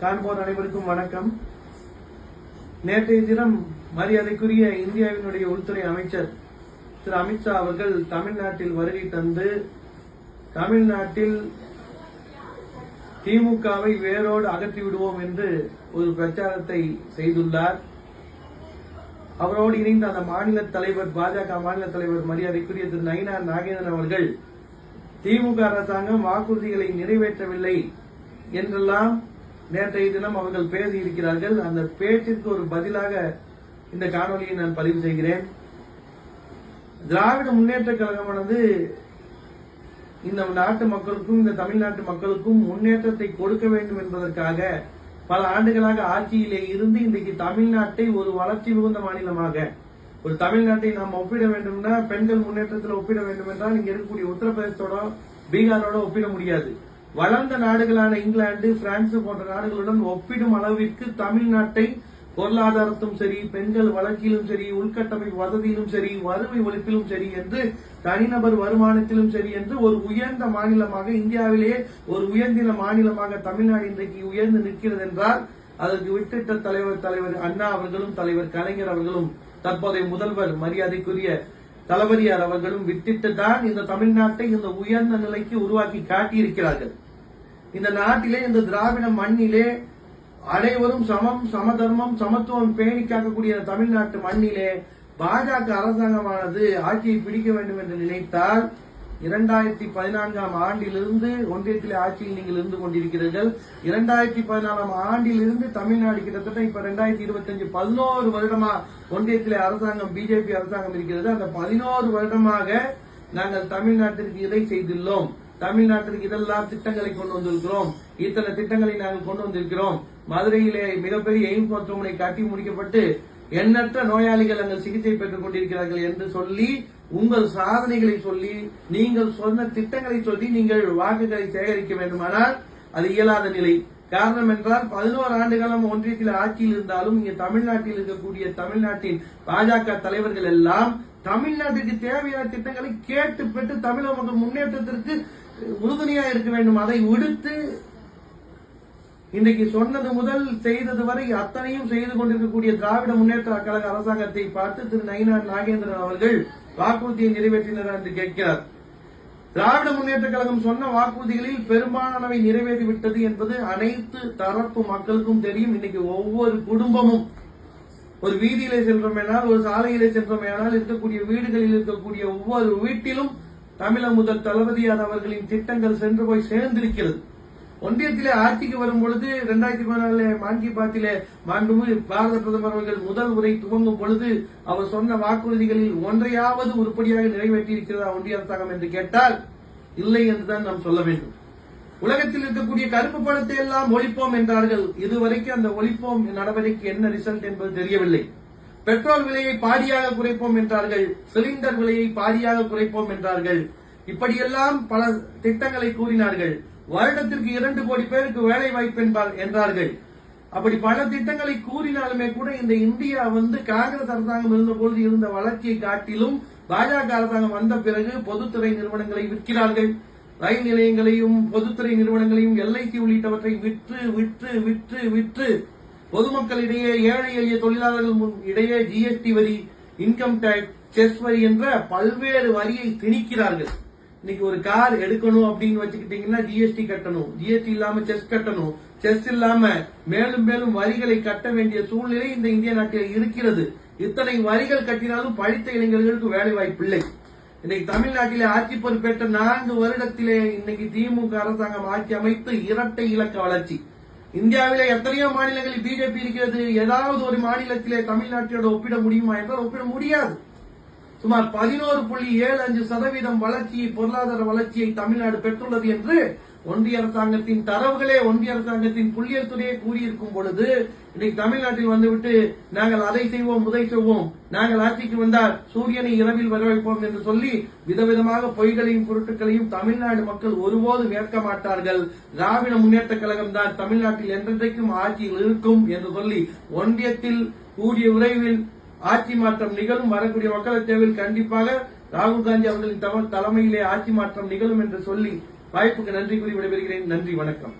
காண்போர் அனைவருக்கும் வணக்கம். நேற்றைய தினம் மரியாதைக்குரிய இந்தியாவினுடைய உள்துறை அமைச்சர் திரு அமித்ஷா அவர்கள் தமிழ்நாட்டில் வருகை தந்து தமிழ்நாட்டில் திமுகவை வேரோடு அகற்றி விடுவோம் என்று ஒரு பிரச்சாரத்தை செய்துள்ளார். அவரோடு இணைந்த அந்த மாநில தலைவர் பாஜக மாநில தலைவர் மரியாதைக்குரிய திரு நயினார் நாகேந்திரன் அவர்கள் திமுக அரசாங்கம் வாக்குறுதிகளை நிறைவேற்றவில்லை என்றெல்லாம் நேற்றைய தினம் அவர்கள் பேசியிருக்கிறார்கள். அந்த பேச்சிற்கு ஒரு பதிலாக இந்த காணொலியை நான் பதிவு செய்கிறேன். திராவிட முன்னேற்ற கழகமானது இந்த நாட்டு மக்களுக்கும் இந்த தமிழ்நாட்டு மக்களுக்கும் முன்னேற்றத்தை கொடுக்க வேண்டும் என்பதற்காக பல ஆண்டுகளாக ஆட்சியிலே இருந்து இன்றைக்கு தமிழ்நாட்டை ஒரு வளர்ச்சி மிகுந்த மாநிலமாக ஒரு தமிழ்நாட்டை நாம் ஒப்பிட வேண்டும்னா பெண்கள் முன்னேற்றத்தில் ஒப்பிட வேண்டும் என்றால் இங்க இருக்கக்கூடிய உத்தரப்பிரதேசத்தோட பீகாரோட ஒப்பிட முடியாது. வளர்ந்த நாடுகளான இங்கிலாந்து பிரான்ஸ் போன்ற நாடுகளுடன் ஒப்பிடும் அளவிற்கு தமிழ்நாட்டை பொருளாதாரத்தும் சரி பெண்கள் வளர்ச்சியிலும் சரி உள்கட்டமைப்பு வசதியிலும் சரி வறுமை ஒழிப்பிலும் சரி என்று தனிநபர் வருமானத்திலும் சரி என்று ஒரு உயர்ந்த மாநிலமாக இந்தியாவிலேயே ஒரு உயர்ந்த மாநிலமாக தமிழ்நாடு இன்றைக்கு உயர்ந்து நிற்கிறது என்றால் அதற்கு வித்திட்ட தலைவர் தலைவர் அண்ணா அவர்களும் தலைவர் கலைஞர் அவர்களும் தற்போதைய முதல்வர் மரியாதைக்குரிய தளபதியார் அவர்களும் வித்திட்டு தான் இந்த தமிழ்நாட்டை இந்த உயர்ந்த நிலைக்கு உருவாக்கி காட்டியிருக்கிறார்கள். இந்த நாட்டிலே இந்த திராவிட மண்ணிலே அனைவரும் சமம் சமதர்மம் சமத்துவம் பேணி காக்கக்கூடிய தமிழ்நாட்டு மண்ணிலே பாஜக அரசாங்கமானது ஆட்சியை பிடிக்க வேண்டும் என்று நினைத்தால் இரண்டாயிரத்தி பதினான்காம் ஆண்டிலிருந்து ஒன்றியத்திலே ஆட்சியில் நீங்கள் இருந்து கொண்டிருக்கிறீர்கள். இரண்டாயிரத்தி பதினாலாம் ஆண்டிலிருந்து தமிழ்நாடு கிட்டத்தட்ட இப்ப ரெண்டாயிரத்தி இருபத்தி அஞ்சு பதினோரு வருடமா ஒன்றியத்திலே அரசாங்கம் பிஜேபி அரசாங்கம் இருக்கிறது. அந்த பதினோரு வருடமாக நாங்கள் தமிழ்நாட்டிற்கு இதை செய்துள்ளோம். தமிழ்நாட்டிற்கு இதெல்லாம் திட்டங்களை கொண்டு வந்திருக்கிறோம். இத்தனை திட்டங்களை நாங்கள் கொண்டு வந்திருக்கிறோம். மதுரையிலே மிகப்பெரிய எய்ம்ஸ் மருத்துவமனை கட்டி முடிக்கப்பட்டு எண்ணற்ற நோயாளிகள் அங்கு சிகிச்சை பெற்றுக் கொண்டிருக்கிறார்கள் என்று சொல்லி உங்கள் சாதனைகளை சொல்லி நீங்கள் சொன்ன திட்டங்களை சொல்லி நீங்கள் வாக்குகளை சேகரிக்க வேண்டுமானால் அது இயலாத நிலை. காரணம் என்றால் பதினோரு ஆண்டு காலம் ஒன்றியத்தில் ஆட்சியில் இருந்தாலும் இங்கே தமிழ்நாட்டில் இருக்கக்கூடிய தமிழ்நாட்டின் பாஜக தலைவர்கள் எல்லாம் தமிழ்நாட்டுக்கு தேவையான திட்டங்களை கேட்டு பெற்று தமிழக மக்கள் முன்னேற்றத்திற்கு உறுதுணையா இருக்க வேண்டும். அதை விடுத்து இன்றைக்கு சொன்னது முதல் செய்தது வரை அத்தனையும் செய்து கொண்டிருக்கக்கூடிய திராவிட முன்னேற்ற கழக அரசாங்கத்தை பார்த்து திரு நயினார் நாகேந்திரன் அவர்கள் வாக்குறுதியை நிறைவேற்றினர் என்று கேட்கிறார். திராவிட முன்னேற்ற கழகம் சொன்ன வாக்குறுதிகளில் பெரும்பாலானவை நிறைவேறிவிட்டது என்பது அனைத்து தரப்பு மக்களுக்கும் தெரியும். இன்னைக்கு ஒவ்வொரு குடும்பமும் ஒரு வீதியிலே சென்றோமேனால் ஒரு சாலையிலே சென்றோமேனால் இருக்கக்கூடிய வீடுகளில் இருக்கக்கூடிய ஒவ்வொரு வீட்டிலும் தமிழக முதல் தளபதியார் அவர்களின் திட்டங்கள் சென்று போய் சேர்ந்திருக்கிறது. ஒன்றியத்திலே ஆட்சிக்கு வரும் பொழுது இரண்டாயிரத்தி பதினாலு மான் கி பாத்திலே மாண்புமிகு பாரத பிரதமர் அவர்கள் முதல் உரை துவங்கும் பொழுது அவர் சொன்ன வாக்குறுதிகளில் ஒன்றையாவது உருப்படியாக நிறைவேற்றியிருக்கிறதா ஒன்றிய அரசாங்கம் என்று கேட்டால் இல்லை என்றுதான் நாம் சொல்ல வேண்டும். உலகத்தில் இருக்கக்கூடிய கருப்பு பணத்தை எல்லாம் ஒழிப்போம் என்றார்கள். இதுவரைக்கும் அந்த ஒழிப்போம் நடவடிக்கை என்ன ரிசல்ட் என்பது தெரியவில்லை. பெட்ரோல் விலையை பாதியாக குறைப்போம் என்றார்கள். சிலிண்டர் விலையை பாதியாக குறைப்போம் என்றார்கள். இப்படியெல்லாம் பல திட்டங்களை கூறினார்கள். வருடத்திற்கு இரண்டு கோடி பேருக்கு வேலை வாய்ப்பு என்பார் என்றார்கள். அப்படி பல திட்டங்களை கூறினாலுமே கூட இந்த இந்தியா வந்து காங்கிரஸ் அரசாங்கம் இருந்தபோது இருந்த வளர்ச்சியை காட்டிலும் பாஜக அரசாங்கம் வந்த பிறகு பொதுத்துறை நிறுவனங்களை விற்கிறார்கள். ரயில் நிலையங்களையும் பொதுத்துறை நிறுவனங்களையும் எல்ஐசி உள்ளிட்டவற்றை விற்று விற்று விற்று விற்று பொதுமக்களிடையே ஏழை எளிய தொழிலாளர்கள் இடையே ஜிஎஸ்டி வரி இன்கம் டேக்ஸ் செஸ் வரி என்ற பல்வேறு வரியை திணிக்கிறார்கள். இன்னைக்கு ஒரு கார் எடுக்கணும் அப்படின்னு வச்சுக்கிட்டீங்கன்னா ஜிஎஸ்டி கட்டணும். ஜிஎஸ்டி இல்லாம செஸ் கட்டணும். செஸ் இல்லாம மேலும் மேலும் வரிகளை கட்ட வேண்டிய சூழ்நிலை இந்த இந்திய நாட்டில் இருக்கிறது. இத்தனை வரிகள் கட்டினாலும் படித்த இளைஞர்களுக்கு வேலை வாய்ப்பில்லை இன்னைக்கு தமிழ்நாட்டிலே ஆட்சி பொறுப்பேற்ற நான்கு வருடத்திலே இன்னைக்கு திமுக அரசாங்கம் ஆட்சி அமைத்து இரட்டை இலக்க வளர்ச்சி. இந்தியாவில எத்தனையோ மாநிலங்களில் பிஜேபி இருக்கிறது. ஏதாவது ஒரு மாநிலத்திலே தமிழ்நாட்டோட ஒப்பிட முடியுமா என்றால் ஒப்பிட முடியாது. சுமார் பதினோரு புள்ளி ஏழு அஞ்சு சதவீதம் வளர்ச்சியை பொருளாதார வளர்ச்சியை தமிழ்நாடு பெற்றுள்ளது என்று ஒன்றிய அரசாங்கத்தின் தரவுகளே ஒன்றிய அரசாங்கத்தின் புள்ளியல் துறையே கூறியிருக்கும் பொழுது இன்னைக்கு தமிழ்நாட்டில் வந்துவிட்டு நாங்கள் அதை செய்வோம் உதை செய்வோம். நாங்கள் ஆட்சிக்கு வந்தால் சூரியனை இரவில் வரவேற்போம் என்று சொல்லி விதவிதமாக பொய்களையும் பொருட்களையும் தமிழ்நாடு மக்கள் ஒருபோதும் ஏற்க மாட்டார்கள். திராவிட முன்னேற்ற கழகம் தான் தமிழ்நாட்டில் என்றென்றைக்கும் ஆட்சியில் இருக்கும் என்று சொல்லி ஒன்றியத்தில் கூடிய விரைவில் ஆட்சி மாற்றம் நிகழும் வரக்கூடிய மக்களவைத் தேர்தலில் கண்டிப்பாக ராகுல் காந்தி அவர்களின் தலைமையிலே ஆட்சி மாற்றம் நிகழும் என்று சொல்லி வாய்ப்புக்கு நன்றி கூறி விடைபெறுகிறேன். நன்றி வணக்கம்.